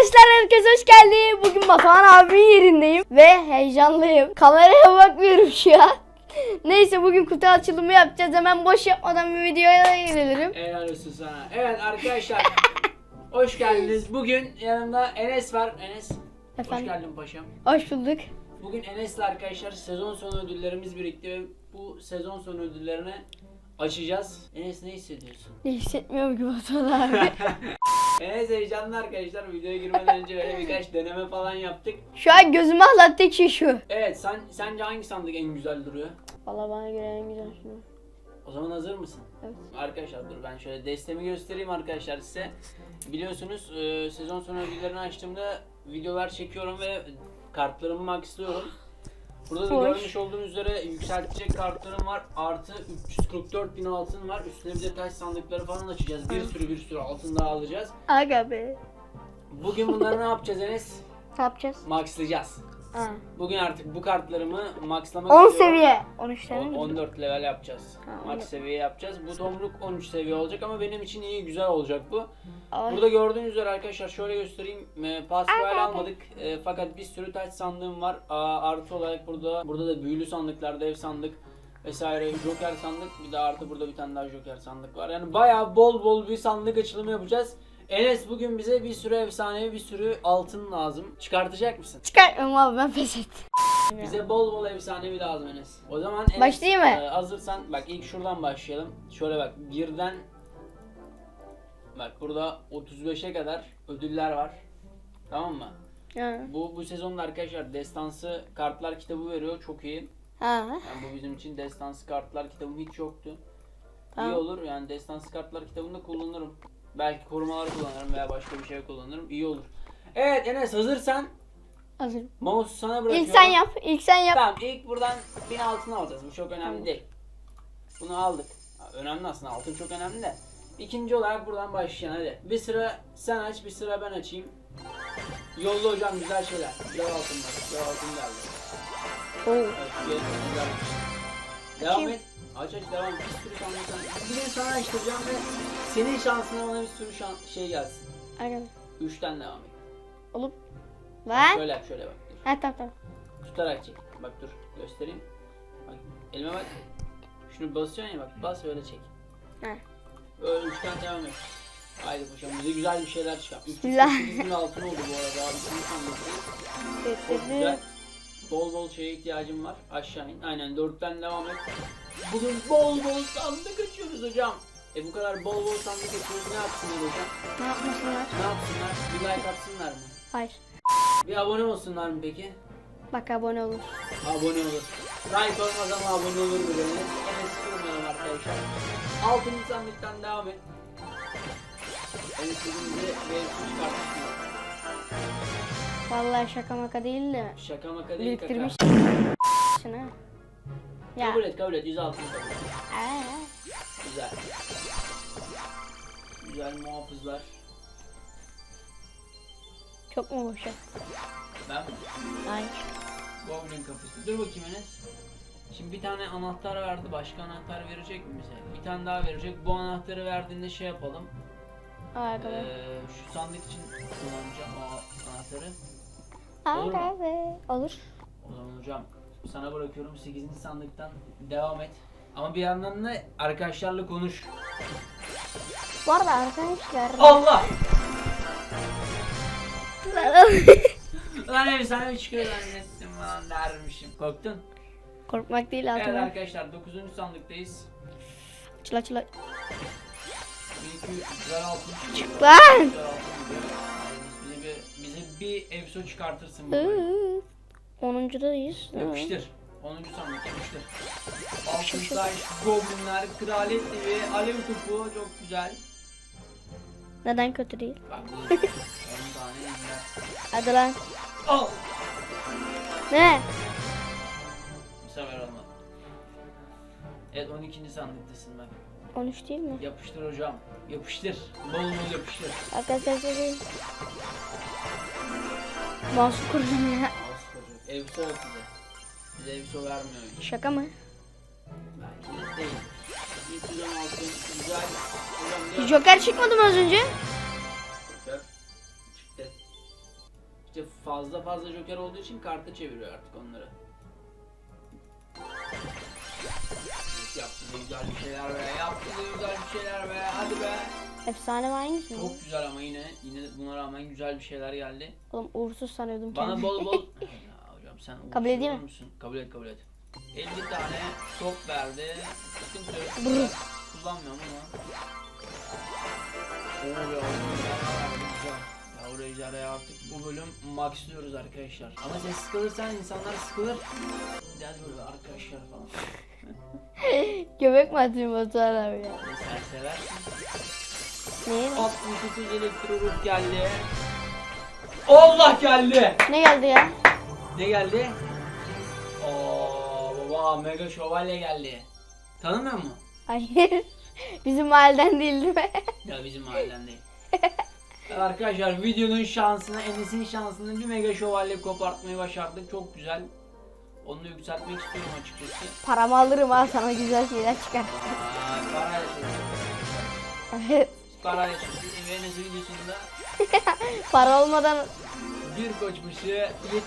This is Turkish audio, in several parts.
Arkadaşlar herkes hoş geldi. Bugün Batuhan abimin yerindeyim ve heyecanlıyım. Kameraya bakmıyorum şu an. Neyse bugün kutu açılımı yapacağız. Hemen boş yapmadan bir videoya girelim. Helal olsun sana. Evet arkadaşlar. hoş geldiniz. Bugün yanımda Enes var. Enes. Efendim? Hoş geldin paşam. Hoş bulduk. Bugün Enes'le arkadaşlar sezon sonu ödüllerimiz birikti ve bu sezon sonu ödüllerini açacağız. Enes ne hissediyorsun? Ne hissetmiyorum ki Batuhan abi. Enes heyecanlı arkadaşlar. Videoya girmeden önce öyle birkaç deneme falan yaptık. Şu an gözüme atlattık şey şu. Evet sen sence hangi sandık en güzel duruyor? Valla bana göre en güzel şu. O zaman hazır mısın? Evet. Arkadaşlar dur ben şöyle destemi göstereyim arkadaşlar size. Biliyorsunuz e, sezon sonu ödüllerini açtığımda videolar çekiyorum ve kartlarımı maxlıyorum. Burada da Hoş. görmüş olduğunuz üzere yükseltecek kartlarım var. Artı 344 bin altın var. Üstüne bir de taş sandıkları falan açacağız. Bir sürü bir sürü altın daha alacağız. Aga be. Bugün bunları ne yapacağız Enes? Ne yapacağız? Maxlayacağız. Ha. Bugün artık bu kartlarımı maxlamak 10 istiyorum. seviye. 13 O- tane mi? 14 level yapacağız. Ha, Max 14. seviye yapacağız. Bu tomruk 13 seviye olacak ama benim için iyi güzel olacak bu. Ay. Burada gördüğünüz üzere arkadaşlar şöyle göstereyim. E, pas Ay, royal ay, almadık. E, fakat bir sürü taç sandığım var. Aa, artı olarak burada burada da büyülü sandıklar, dev sandık vesaire joker sandık. Bir de artı burada bir tane daha joker sandık var. Yani bayağı bol bol bir sandık açılımı yapacağız. Enes bugün bize bir sürü efsanevi bir sürü altın lazım. Çıkartacak mısın? Çıkartmıyorum abi ben pes ettim. Bize bol bol efsanevi lazım Enes. O zaman Enes, Başlayayım mı? e, hazırsan bak ilk şuradan başlayalım. Şöyle bak birden bak burada 35'e kadar ödüller var. Tamam mı? Ha. Bu bu sezonda arkadaşlar destansı kartlar kitabı veriyor. Çok iyi. Ha. Yani bu bizim için destansı kartlar kitabım hiç yoktu. Tamam. İyi olur yani destansı kartlar kitabında kullanırım. Belki korumalar kullanırım veya başka bir şey kullanırım. İyi olur. Evet Enes hazırsan Hazırım. mouse'u sana bırakıyorum. İlk sen yap. İlk sen yap. Tamam ilk buradan bin altın alacağız. Bu çok önemli Tamam. değil. Bunu aldık. Önemli aslında altın çok önemli de. İkinci olarak buradan başlayacaksın hadi. Bir sıra sen aç bir sıra ben açayım. Yolla hocam güzel şeyler. Güzel altınlar. Güzel altın geldi. Oo. Evet, güzel, güzel. Devam Açayım. et. Aç aç devam. Bir sürü sana. Bir de sana açtıracağım ve senin şansına bana bir sürü şan şey gelsin. Aga. Üçten devam et. Olup. Lan. Şöyle yap şöyle bak. Dur. Ha tamam tamam. Tutarak çek. Bak dur göstereyim. Bak elime bak. Şunu basıyorsun ya bak bas öyle çek. Ha. Böyle üçten devam et. Haydi paşam bize güzel bir şeyler çıkar. Bismillah. 348 bin altın oldu bu arada abi. Şunu sandık. Çok güzel. Bol bol şeye ihtiyacım var. Aşağı in. Aynen dörtten devam et. Bugün bol bol sandık açıyoruz hocam. E bu kadar bol bol sandık açıyoruz ne yapsınlar hocam? Ne yapmasınlar? Ne yapsınlar? Bir like atsınlar mı? Hayır. Bir abone olsunlar mı peki? Bak abone olun. Abone olur. Like olmaz ama abone olur mu beni? Enes kırmayalım arkadaşlar. Altıncı sandıktan devam et. Bugün bize bir çıkartırsın. Vallahi şaka maka değil de. Şaka maka değil kaka. Biriktirmiş. Ya. Kabul et kabul et. 106 kabul et. Aa. Güzel. Güzel muhafızlar. Çok mu boş yaptın? Ben Hayır. Goblin kafesi. Dur bakayım Enes. Şimdi bir tane anahtar verdi. Başka anahtar verecek mi bize? Bir tane daha verecek. Bu anahtarı verdiğinde şey yapalım. Arkadaş. Ee, şu sandık için kullanacağım o anahtarı. olur mu? Olur. O zaman hocam sana bırakıyorum 8. sandıktan devam et. Ama bir yandan da arkadaşlarla konuş. Bu arada arkadaşlar. Allah! Lan efsane çıkıyor zannettim lan dermişim. Korktun? Korkmak değil Evet altına. arkadaşlar 9. sandıktayız. Çıla çıla. 1200 güzel altın çıkıyor. Lan! Güzel altın bize bir, bize bir efso çıkartırsın bu bölüm. Iıı. Onuncudayız. Yapıştır. 10. sandık yapıştır. Altın taş, goblinler, kraliyet gibi, alev topu çok güzel. Neden kötü değil? Bak bu 10 tane ender. Hadi lan. Al! Ne? Bu sefer olmadı. Evet 12. sandıktasın bak. 13 değil mi? Yapıştır hocam. Yapıştır. Bol bol yapıştır. Arkadaşlar değil. Mouse kurdum ya. Evso yok bize. Bize evso vermiyor. Şaka mı? Belki de değil. 316 güzel. Hocam diyor. Joker çıkmadı mı az önce? Joker. Çıktı. işte fazla fazla joker olduğu için kartı çeviriyor artık onları. Yaptı da güzel bir şeyler be. Yaptı da güzel bir şeyler be. Hadi be. Efsane var hangisi? Çok güzel ama yine yine buna rağmen güzel bir şeyler geldi. Oğlum uğursuz sanıyordum Bana kendimi. bol bol sen Kabul edeyim mi? musun? Kabul et kabul et. 50 tane top verdi. Sıkıntı yok. Kullanmıyorum ama. Oo ya. Yavru ejderhaya artık bu bölüm maxlıyoruz arkadaşlar. Ama sen sıkılırsan insanlar sıkılır. Hadi böyle arkadaşlar falan. Göbek mi atayım Batuhan abi ya? Sen seversin. Neyi? 69 elektroluk geldi. Allah geldi. Ne geldi ya? Ne geldi? Oo baba mega şövalye geldi. Tanımıyor musun? Hayır. Bizim mahalleden değil değil mi? Ya bizim mahalleden değil. Arkadaşlar videonun şansını, Enes'in şansını bir mega şövalye kopartmayı başardık. Çok güzel. Onu yükseltmek istiyorum açıkçası. Paramı alırım ha sana güzel şeyler çıkar. Aa, parayla çalışıyoruz. Evet. Parayla çalışıyoruz. Enes videosunda Para olmadan bir koç başı 70 güzel.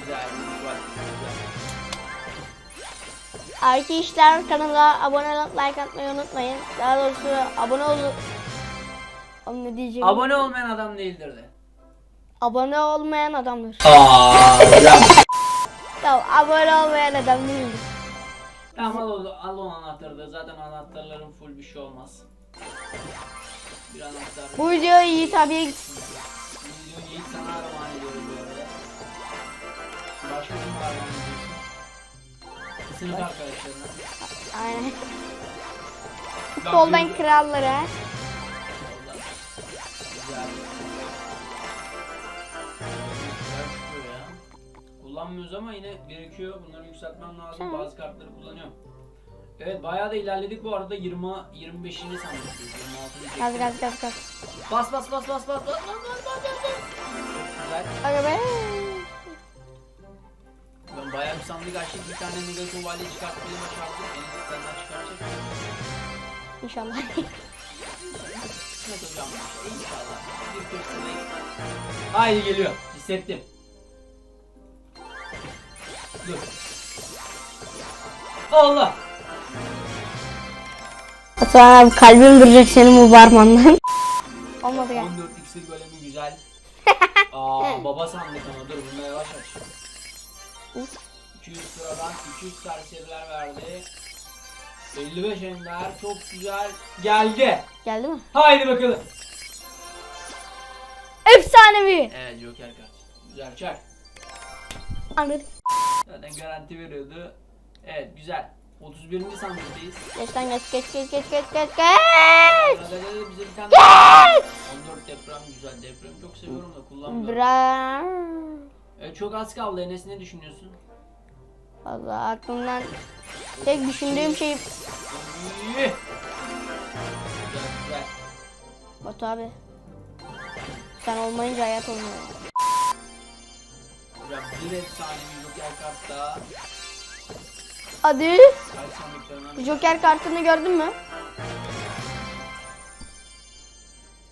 Güzel. güzel. arkadaşlar kanala abone olup like atmayı unutmayın. Daha doğrusu abone ol... Ne diyeceğim? Abone olmayan adam değildir de. abone olmayan adamdır. Aa, Ya abone olmayan adam değildir. Tamam al, o- al o anahtarı da zaten anahtarların full bir şey olmaz. Bir anahtar. Bu video Yiğit abiye gitsin. Bu videoyu Yiğit sana armağan. Başka kim ediyorsun? Sınıf arkadaşlarına. Aynen. Futboldan krallara. Güzel. Güzel çıkıyor ya. Kullanmıyoruz ama yine birikiyor. Bunları yükseltmem lazım. Tamam. Bazı kartları kullanıyorum. Evet bayağı da ilerledik bu arada 20 25'ini sandık. 26'ını Gaz gaz gaz gaz. Bas bas bas bas bas bas bas bas bas bas. Güzel. Aga be. Sandık açtık. Bir tane mega şövalye çıkartmayı başardık. Az senden çıkaracak. İnşallah. Kısmet hocam. İnşallah. Bir. Haydi geliyor. Hissettim. Dur. Allah. Batuhan abi kalbim duracak senin bu barmandan. Olmadı ya. 14 iksir golemi güzel. Aa baba sandık ama dur bunda yavaş aç. 200 sıradan 200 serseriler verdi. 55 ender çok güzel geldi. Geldi mi? Haydi bakalım. Efsanevi. Evet Joker kart. Güzel çak. Anladım. Zaten garanti veriyordu. Evet güzel. 31. sandıktayız. Geç lan geç geç geç geç geç geç geç. Bize bir tane daha. 14 deprem güzel. Deprem çok seviyorum da kullanmıyorum. Bra. Evet, çok az kaldı. Enes ne düşünüyorsun? Valla aklımdan tek düşündüğüm şey. Batu abi. Sen olmayınca hayat olmuyor. Hocam bir efsanevi Joker. Hadi. Joker kartını gördün mü?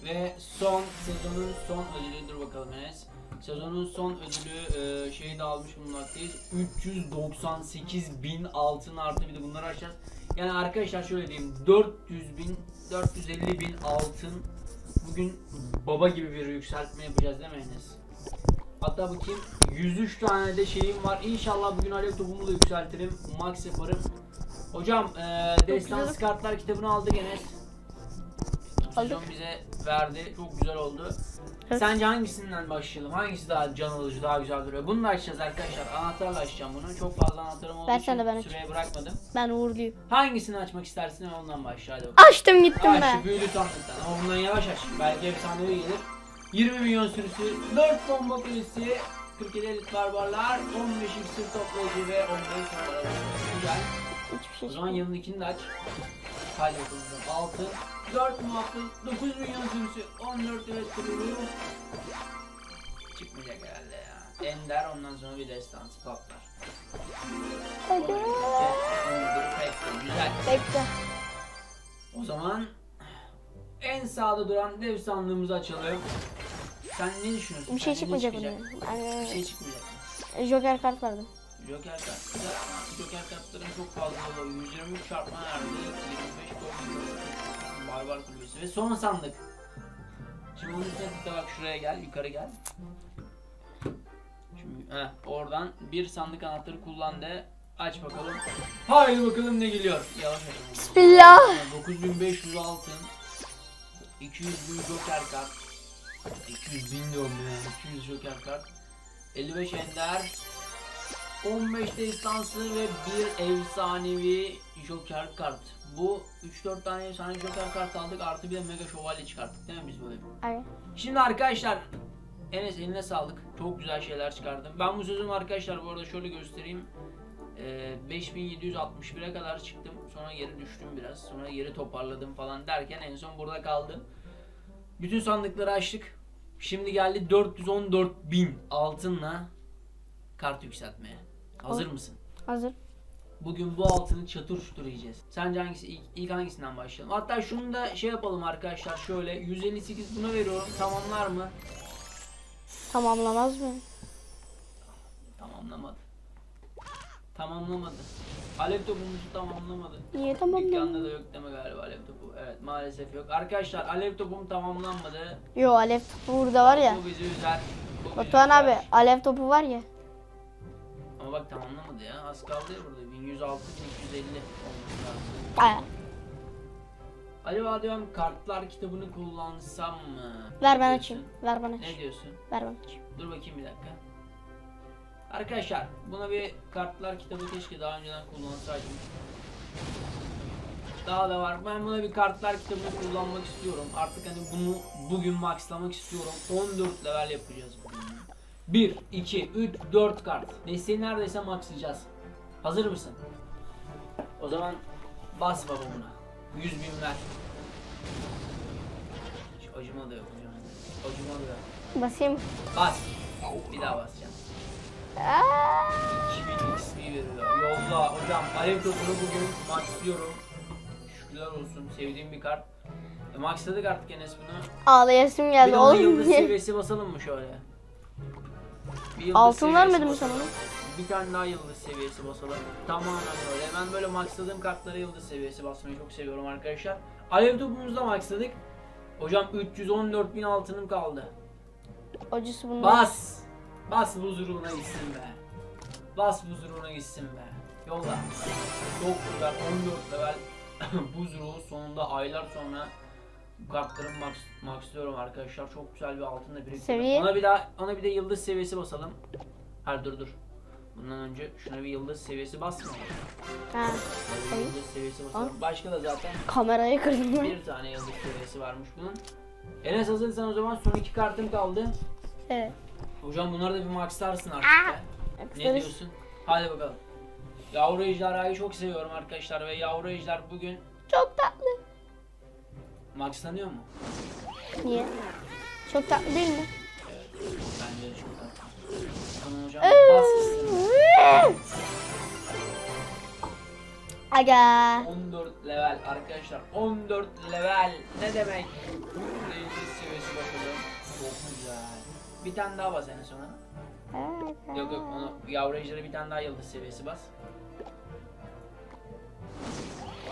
Ve son sezonun son ödülü dur bakalım Enes. Sezonun son ödülü e, şeyi de almış bulunmaktayız. 398 bin altın artı bir de bunları açacağız. Yani arkadaşlar şöyle diyeyim 400 bin 450 bin altın bugün baba gibi bir yükseltme yapacağız değil mi Enes? Hatta bakayım 103 tane de şeyim var. İnşallah bugün alev topumu da yükseltirim. Max yaparım. Hocam e, Destansı kartlar kitabını aldık Enes. Aldık. bize verdi. Çok güzel oldu. Evet. Sence hangisinden başlayalım? Hangisi daha can alıcı, daha güzel duruyor? Bunu da açacağız arkadaşlar. Anahtarla açacağım bunu. Çok fazla anahtarım olduğu Versene için ben aç. süreye bırakmadım. Ben uğurluyum. Hangisini açmak istersin ondan başla hadi bakalım. Açtım gittim Aç ben. şu büyülü sandıktan ama bundan yavaş aç. Belki efsanevi gelir. 20 milyon sürüsü, 4 bomba kulesi, 47 elit barbarlar, 15 iksir toplayıcı ve 15 numaralı. Güzel. Hiçbir şey O zaman yanındakini de aç. Hadi bakalım. 6, 4 muhafız, 9 milyon sürüsü, 14 evet kurulu. Çıkmayacak herhalde ya. Ender ondan sonra bir destansı patlar. Hadi. Pek, Güzel. Bekle. O zaman en sağda duran dev sandığımızı açalım. Sen ne düşünüyorsun? Bir şey çıkmayacak çıkacak? bundan. Bir Yani, şey çıkmayacak mı? Joker kart vardı. Joker kart Joker kartların çok fazla oluyor. 123 çarpma verdi. 25 gol Barbar kulübesi ve son sandık. Şimdi bunun üstüne tıkla bak şuraya gel yukarı gel. Şimdi heh, oradan bir sandık anahtarı kullan de aç bakalım. Haydi bakalım ne geliyor. Yavaş açalım. Bismillah. 9500 altın. 200 bin joker kart. 200 bin diyorum ya. 200 joker kart. 55 ender. 15 destansı ve bir efsanevi joker kart. Bu 3-4 tane efsane joker kart aldık artı bir de mega şövalye çıkarttık değil mi biz böyle? Aynen. Şimdi arkadaşlar Enes eline sağlık. Çok güzel şeyler çıkardım. Ben bu sözümü arkadaşlar bu arada şöyle göstereyim. Ee, 5761'e kadar çıktım. Sonra geri düştüm biraz. Sonra geri toparladım falan derken en son burada kaldım. Bütün sandıkları açtık. Şimdi geldi 414.000 altınla kart yükseltmeye. Hazır mısın? Hazır. Bugün bu altını çatır çutur yiyeceğiz. Sence hangisi ilk, ilk hangisinden başlayalım? Hatta şunu da şey yapalım arkadaşlar şöyle 158 buna veriyorum. Tamamlar mı? Tamamlamaz mı? Tamamlamadı. Tamamlamadı. Alev topumuzu tamamlamadı. Niye Dükkanda da yok deme galiba alev topu. Evet maalesef yok. Arkadaşlar alev topum tamamlanmadı. Yo alev topu burada var ya. Bu bizi üzer. Bu bizi Batuhan üzer. abi alev topu var ya. Ama bak tamamlamadı ya. Az kaldı ya burada. 1106 1250 olması lazım. Acaba diyorum kartlar kitabını kullansam mı? ver Ne ben açayım. Ver bana Ne açayım. diyorsun? Ver bana açayım. Dur bakayım bir dakika. Arkadaşlar buna bir kartlar kitabı keşke daha önceden kullansaydım. Daha da var. Ben buna bir kartlar kitabını kullanmak istiyorum. Artık hani bunu bugün maxlamak istiyorum. 14 level yapacağız bugün. 1, 2, 3, 4 kart. Desteği neredeyse maxlayacağız. Hazır mısın? O zaman bas baba buna. 100 bin ver. Hiç acıma da yok hocam. Acıma da yok. Basayım. Bas. Bir daha basacağım. Aa, 2000 XP veriyor. Yolla hocam alev topunu bugün maxlıyorum. Şükürler olsun sevdiğim bir kart. E, maxladık artık Enes bunu. ağlayasım Bir geldi ona oğlum yıldız seviyesi basalım mı şöyle? Bir yıldız Altın vermedi mi sana? Bir tane daha yıldız seviyesi basalım. Tamamen öyle. Ben böyle maxladığım kartlara yıldız seviyesi basmayı çok seviyorum arkadaşlar. Alev topumuzu da maxladık. Hocam 314 bin altınım kaldı. Acısı bunda. Bas. Bas huzuruna gitsin be. Bas huzuruna gitsin be. Yolla. Çok güzel 14 level buzruğu sonunda aylar sonra kartların max, maxlıyorum arkadaşlar. Çok güzel bir altında. Seviye? Ona bir daha ona bir de yıldız seviyesi basalım. Hayır dur dur. Bundan önce şuna bir yıldız seviyesi basma. Ha, Bir yıldız seviyesi basalım. Başka da zaten kamerayı kırdım bir tane yıldız seviyesi varmış bunun. Enes hazırsan o zaman son iki kartım kaldı. Evet. Hocam bunları da bir maxlarsın artık Aa! Ne diyorsun? Hadi bakalım. Yavru ejderhayı çok seviyorum arkadaşlar ve yavru ejder bugün Çok tatlı. Maxlanıyor mu? Niye? Çok tatlı değil mi? Bence de çok tatlı. Tamam hocam Ee. bas gitsin. Aga. 14 level arkadaşlar 14 level ne demek? Yıldız seviyesi bakalım. Çok güzel. Bir tane daha bas en sona. Yok yok onu yavru ejderi bir tane daha yıldız seviyesi bas.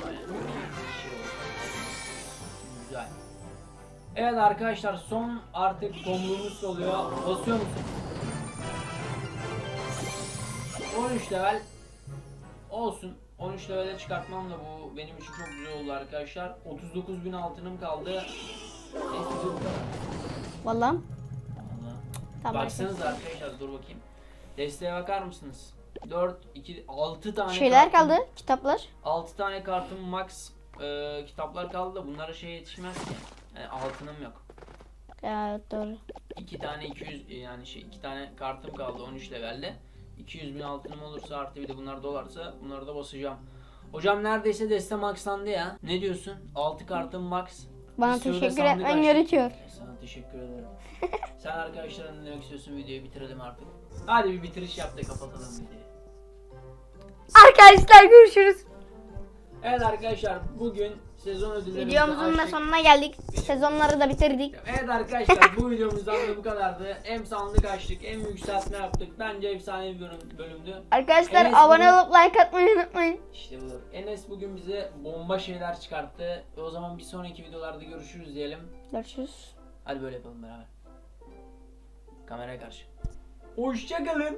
Aynen. Evet arkadaşlar son artık komluğumuz oluyor. Basıyor musun? 13 level olsun. 13 levele çıkartmam da bu benim için çok güzel oldu arkadaşlar. 39.000 altınım kaldı. Neyse bu kadar. Allah. Tamam. Baksanız arkadaşlar dur bakayım. Desteğe bakar mısınız? 4, 2, 6 tane Şeyler kartım- kaldı. Kitaplar. 6 tane kartım max e, kitaplar kaldı da bunlara şey yetişmez ki. Yani altınım yok. Ya doğru. 2 tane 200 e, yani şey 2 tane kartım kaldı 13 levelde. 200 bin altınım olursa artı bir de bunlar dolarsa bunları da basacağım. Hocam neredeyse deste maxlandı ya. Ne diyorsun? 6 kartım max. Bana Bir sürü de teşekkür sandık etmen açtım. gerekiyor. Sana teşekkür ederim. Sen arkadaşlarına ne demek istiyorsun videoyu bitirelim artık. Hadi bir bitiriş yap da kapatalım videoyu. Arkadaşlar görüşürüz. Evet arkadaşlar bugün Sezon ödüllerimizi Videomuzun da açtık. sonuna geldik. Sezonları da bitirdik. Evet arkadaşlar bu videomuzdan da bu kadardı. Hem sandık açtık hem yükseltme yaptık. Bence efsane bir bölüm, bölümdü. Arkadaşlar Enes abone olup like atmayı unutmayın. İşte bu. Enes bugün bize bomba şeyler çıkarttı. E o zaman bir sonraki videolarda görüşürüz diyelim. Görüşürüz. Hadi böyle yapalım beraber. Kameraya karşı. Hoşçakalın.